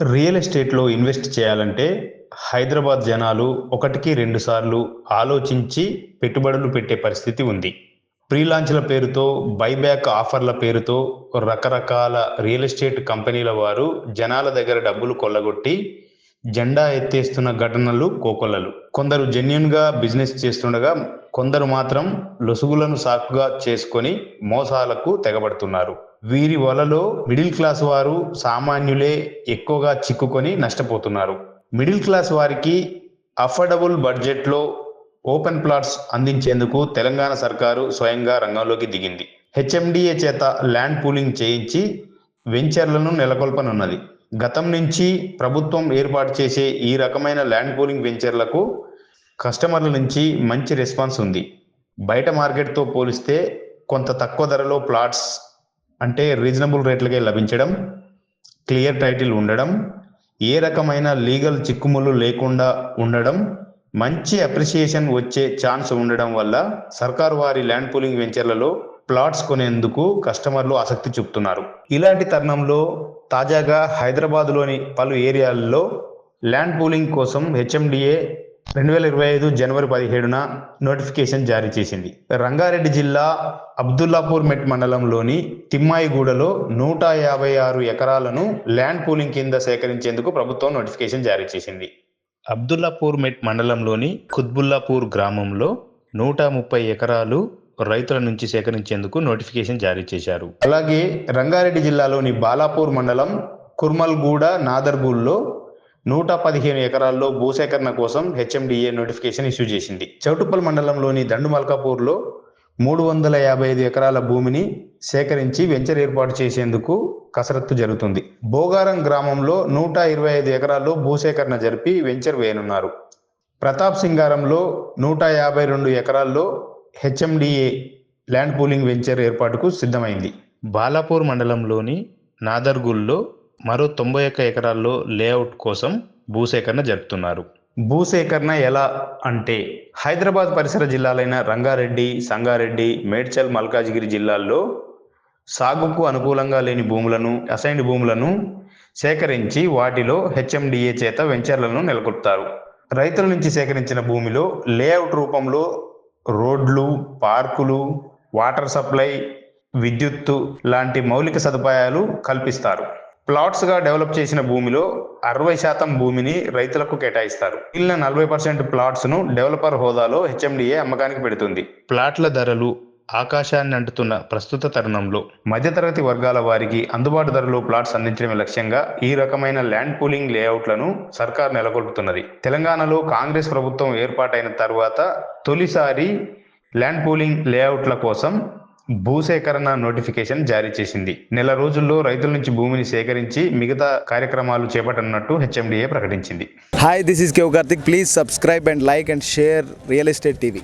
Real ఎస్టేట్లో invest చేయాలంటే హైదరాబాద్ జనాలు ఒకటికి రెండు సార్లు ఆలోచించి పెట్టుబడులు పెట్టే పరిస్థితి ఉంది. ప్రీ లాంచ్ల పేరుతో బైబ్యాక్ ఆఫర్ల పేరుతో రకరకాల రియల్ ఎస్టేట్ కంపెనీల వారు జనాల దగ్గర డబ్బులు కొల్లగొట్టి జెండా ఎత్తేస్తున్న ఘటనలు కోకొల్లలు. కొందరు జెన్యున్గా బిజినెస్ చేస్తుండగా కొందరు మాత్రం లొసుగులను సాకుగా చేసుకొని మోసాలకు తెగబడుతున్నారు. వీరి వలలో మిడిల్ క్లాస్ వారు సామాన్యులే ఎక్కువగా చిక్కుకొని నష్టపోతున్నారు. మిడిల్ క్లాస్ వారికి అఫోర్డబుల్ బడ్జెట్లో ఓపెన్ ప్లాట్స్ అందించేందుకు తెలంగాణ సర్కారు స్వయంగా రంగంలోకి దిగింది. హెచ్ఎండిఏ చేత ల్యాండ్ పూలింగ్ చేయించి వెంచర్లను నెలకొల్పనున్నది. గతం నుంచి ప్రభుత్వం ఏర్పాటు చేసే ఈ రకమైన ల్యాండ్ పూలింగ్ వెంచర్లకు కస్టమర్ల నుంచి మంచి రెస్పాన్స్ ఉంది. బయట మార్కెట్తో పోలిస్తే కొంత తక్కువ ధరలో ప్లాట్స్ అంటే రీజనబుల్ రేట్లకే లభించడం క్లియర్ టైటిల్ ఉండడం ఏ రకమైన లీగల్ చిక్కుములు లేకుండా ఉండడం మంచి అప్రిసియేషన్ వచ్చే ఛాన్స్ ఉండడం వల్ల సర్కారు వారి ల్యాండ్ పూలింగ్ వెంచర్లలో ప్లాట్స్ కొనేందుకు కస్టమర్లు ఆసక్తి చూపుతున్నారు. ఇలాంటి తరుణంలో తాజాగా హైదరాబాద్లోని పలు ఏరియాల్లో ల్యాండ్ పూలింగ్ కోసం హెచ్ఎండిఏ రెండు వేల ఇరవై ఐదు జనవరి పదిహేడున నోటిఫికేషన్ జారీ చేసింది. రంగారెడ్డి జిల్లా అబ్దుల్లాపూర్ మెట్ మండలంలోని తిమ్మాయిగూడలో నూట యాభై ఆరు ఎకరాలను ల్యాండ్ పూలింగ్ కింద సేకరించేందుకు ప్రభుత్వం నోటిఫికేషన్ జారీ చేసింది. అబ్దుల్లాపూర్ మెట్ మండలంలోని ఖుద్బుల్లాపూర్ గ్రామంలో నూట ముప్పై ఎకరాలు రైతుల నుంచి సేకరించేందుకు నోటిఫికేషన్ జారీ చేశారు. అలాగే రంగారెడ్డి జిల్లాలోని బాలాపూర్ మండలం కుర్మల్గూడ నాదర్గూల్లో నూట పదిహేను ఎకరాల్లో భూసేకరణ కోసం హెచ్ఎండిఏ నోటిఫికేషన్ ఇష్యూ చేసింది. చౌటుప్పల్ మండలంలోని దండుమల్కాపూర్లో మూడు వందల యాభై ఐదు ఎకరాల భూమిని సేకరించి వెంచర్ ఏర్పాటు చేసేందుకు కసరత్తు జరుగుతుంది. బోగారం గ్రామంలో నూట ఇరవై ఐదు ఎకరాల్లో భూసేకరణ జరిపి వెంచర్ వేయనున్నారు. ప్రతాప్ సింగారంలో నూట యాభై రెండు ఎకరాల్లో హెచ్ఎండిఏ ల్యాండ్ పూలింగ్ వెంచర్ ఏర్పాటుకు సిద్ధమైంది. బాలాపూర్ మండలంలోని నాదర్గుల్లో మరో తొంభై ఒక్క ఎకరాల్లో లేఅవుట్ కోసం భూసేకరణ జరుపుతున్నారు. భూసేకరణ ఎలా అంటే హైదరాబాద్ పరిసర జిల్లాలైన రంగారెడ్డి సంగారెడ్డి మేడ్చల్ మల్కాజిగిరి జిల్లాల్లో సాగుకు అనుకూలంగా లేని భూములను అసైన్డ్ భూములను సేకరించి వాటిలో హెచ్ఎండిఏ చేత వెంచర్లను నెలకొల్పుతారు. రైతుల నుంచి సేకరించిన భూమిలో లేఅవుట్ రూపంలో రోడ్లు పార్కులు వాటర్ సప్లై విద్యుత్తు లాంటి మౌలిక సదుపాయాలు కల్పిస్తారు. ప్లాట్స్గా డెవలప్ చేసిన భూమిలో అరవై శాతం భూమిని రైతులకు కేటాయిస్తారు. మిగిలిన నలభై పర్సెంట్ ప్లాట్స్ను డెవలపర్ హోదాలో హెచ్ఎండిఏ అమ్మకానికి పెడుతుంది. ప్లాట్ల ధరలు ఆకాశాన్ని అంటుతున్న ప్రస్తుత తరుణంలో మధ్యతరగతి వర్గాల వారికి అందుబాటు ధరలో ప్లాట్స్ అందించడమే లక్ష్యంగా ఈ రకమైన ల్యాండ్ పూలింగ్ లేఅవుట్లను సర్కార్ నెలకొల్పుతున్నది. తెలంగాణలో కాంగ్రెస్ ప్రభుత్వం ఏర్పాటైన తర్వాత తొలిసారి ల్యాండ్ పూలింగ్ లేఅవుట్ల కోసం భూసేకరణ నోటిఫికేషన్ జారీ చేసింది. నెల రోజుల్లో రైతుల నుంచి భూమిని సేకరించి మిగతా కార్యక్రమాలు చేపట్టనున్నట్టు హెచ్ఎండిఏ ప్రకటించింది. Hi this is cave Karthik please subscribe and like and share real estate TV